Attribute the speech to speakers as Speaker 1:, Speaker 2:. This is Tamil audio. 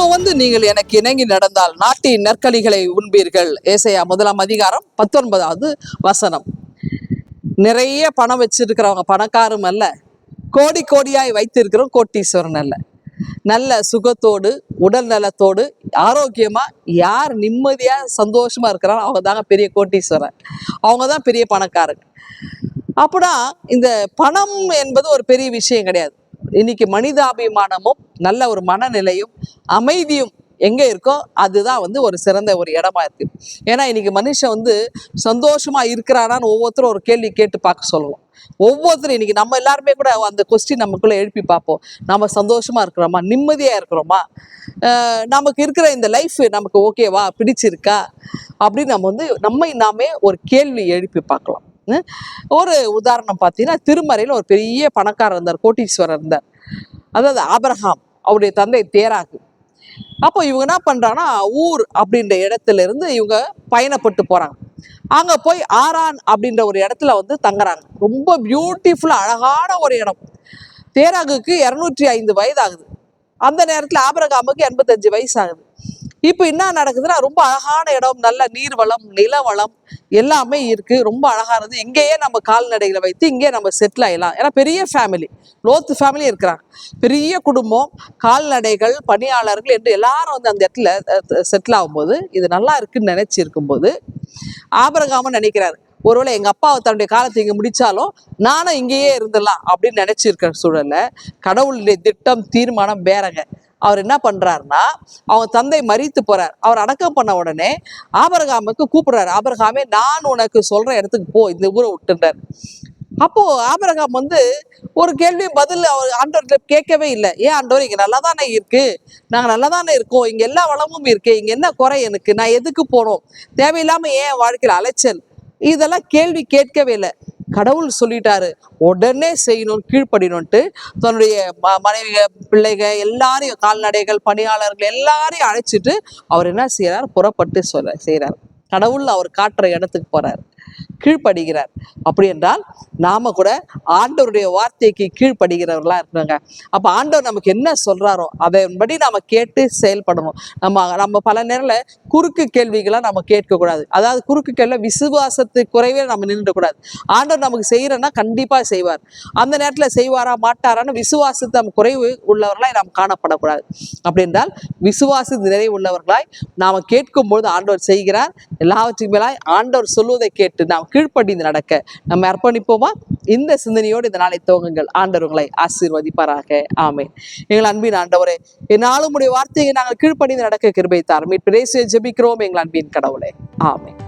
Speaker 1: இப்போ வந்து நீங்கள் எனக்கு இணங்கி நடந்தால் நாட்டின் நற்கலிகளை உண்பீர்கள். ஏசையா முதலாம் அதிகாரம் பத்தொன்பதாவது வசனம். நிறைய பணம் வச்சிருக்கிறவங்க பணக்காரும் அல்ல. கோடி கோடியாய் வைத்திருக்கிறோம் கோட்டீஸ்வரன் அல்ல. நல்ல சுகத்தோடு உடல் நலத்தோடு ஆரோக்கியமா யார் நிம்மதியா சந்தோஷமா இருக்கிறாரோ அவங்க தாங்க பெரிய கோட்டீஸ்வரன். அவங்க தான் பெரிய பணக்காரங்க அப்படின்னா இந்த பணம் என்பது ஒரு பெரிய விஷயம் கிடையாது. இன்னைக்கு மனிதாபிமானமும் நல்ல ஒரு மனநிலையும் அமைதியும் எங்கே இருக்கோ அதுதான் வந்து ஒரு சிறந்த ஒரு இடமா இருக்கு. ஏன்னா இன்னைக்கு மனுஷன் வந்து சந்தோஷமா இருக்கிறானான்னு ஒவ்வொருத்தரும் ஒரு கேள்வி கேட்டு பார்க்க சொல்லுவோம். ஒவ்வொருத்தரும் இன்னைக்கு நம்ம எல்லாருமே கூட அந்த கொஸ்டின் நமக்குள்ள எழுப்பி பார்ப்போம். நம்ம சந்தோஷமா இருக்கிறோமா? நிம்மதியா இருக்கிறோமா? நமக்கு இருக்கிற இந்த லைஃப் நமக்கு ஓகேவா பிடிச்சிருக்கா? அப்படின்னு நம்ம வந்து நம்மை நாமே ஒரு கேள்வி எழுப்பி பார்க்கலாம். ஒரு உதாரணம் பார்த்தீங்கன்னா திருமறையில் ஒரு பெரிய பணக்காரர் இருந்தார் கோட்டீஸ்வரர் இருந்தார். அதாவது ஆபரகாம் அவருடைய தந்தை தேராகு. அப்போ இவங்க என்ன பண்றாங்கன்னா ஊர் அப்படின்ற இடத்துல இருந்து இவங்க பயணப்பட்டு போறாங்க. அங்க போய் ஆரான் அப்படின்ற ஒரு இடத்துல வந்து தங்குறாங்க. ரொம்ப பியூட்டிஃபுல்லா அழகான ஒரு இடம். தேராகுக்கு இரநூற்றி ஐந்து வயது ஆகுது அந்த நேரத்துல ஆபரகாமுக்கு எண்பத்தஞ்சு வயசு ஆகுது இப்போ என்ன நடக்குதுன்னா ரொம்ப அழகான இடம் நல்ல நீர்வளம் நிலவளம் எல்லாமே இருக்கு. ரொம்ப அழகா இருந்தது இங்கேயே நம்ம கால்நடைகளை வைத்து இங்கேயே நம்ம செட்டில் ஆயிடலாம். ஏன்னா பெரிய ஃபேமிலி லோத்து ஃபேமிலி இருக்கிறாங்க. பெரிய குடும்பம் கால்நடைகள் பணியாளர்கள் என்று எல்லாரும் வந்து அந்த இடத்துல செட்டில் ஆகும்போது இது நல்லா இருக்குன்னு நினைச்சு இருக்கும்போது ஆபரகாமன் நினைக்கிறாரு. ஒருவேளை எங்கள் அப்பா தன்னுடைய காலத்தை இங்கே முடித்தாலும் நானும் இங்கேயே இருந்துடலாம் அப்படின்னு நினச்சிருக்கிற சூழல்ல கடவுளுடைய திட்டம் தீர்மானம் வேறங்க. அவர் என்ன பண்றாருன்னா அவங்க தந்தை மறித்து போறார். அவர் அடக்கம் பண்ண உடனே ஆபரகாமுக்கு கூப்பிடுறாரு. ஆபரகாமே நான் உனக்கு சொல்ற இடத்துக்கு போ இந்த ஊரை விட்டுன்றார். அப்போ ஆபரகாம் வந்து ஒரு கேள்வி பதில் அவர் ஆண்டவர்கிட்ட கேட்கவே இல்லை. ஏன் ஆண்டவர் இங்கே நல்லா தானே இருக்கு? நாங்கள் நல்லா தானே இருக்கோம். இங்கே எல்லா வளமும் இருக்கு. இங்கே என்ன குறை எனக்கு? நான் எதுக்கு போனோம்? தேவையில்லாமல் ஏன் வாழ்க்கையில் அலைச்சல்? இதெல்லாம் கேள்வி கேட்கவே இல்லை. கடவுள் சொல்லிட்டாரு உடனே செய்யணும் கீழ்ப்படினும்ட்டு தன்னுடைய ம- மனைவிக பிள்ளைக எல்லாரையும் கால்நடைகள் பணியாளர்கள் எல்லாரையும் அழைச்சிட்டு அவர் என்ன செய்யறார் புறப்பட்டு சொல்ல செய்கிறார் கடவுள் அவர் காட்டுற இடத்துக்கு போறார். கீழ்ப்படுகிறார் அப்படி என்றால் நாம கூட ஆண்டவருடைய வார்த்தைக்கு கீழ்ப்படுகிறவர்களா இருக்கிறாங்க அப்ப ஆண்டவர் நமக்கு என்ன சொல்றாரோ அதன்படி நாம கேட்டு செயல்படணும். நம்ம நம்ம பல நேரத்துல குறுக்கு கேள்விகளை நம்ம கேட்க கூடாது அதாவது குறுக்கு கேள்வி விசுவாசத்து குறைவே நம்ம நின்றுடக்கூடாது. ஆண்டவர் நமக்கு செய்யறன்னா கண்டிப்பா செய்வார். அந்த நேரத்துல செய்வாரா மாட்டாரான்னு விசுவாசத்தை நம்ம குறைவு உள்ளவர்களாய் நாம் காணப்படக்கூடாது. அப்படி என்றால் விசுவாச நிறைவு உள்ளவர்களாய் நாம கேட்கும்போது ஆண்டவர் செய்கிறார் எல்லாவற்றுக்கும் மேலாய் ஆண்டவர் சொல்வதை கேட்டு நாம் கீழ்ப்படிந்து நடக்க நம்ம அர்ப்பணிப்போமா? இந்த சிந்தனையோடு இந்த நாளை துவங்குங்கள். ஆண்டவர் உங்களை ஆசீர்வதிப்பாராக. ஆமே எங்கள் அன்பின் ஆண்டவரே என்னாலும் உடைய வார்த்தையை நாங்கள் கீழ்ப்படிந்து நடக்க கிருபை தார் மீட்பு ஜெபிக்கிறோம் எங்கள் அன்பின் கடவுளே. ஆமே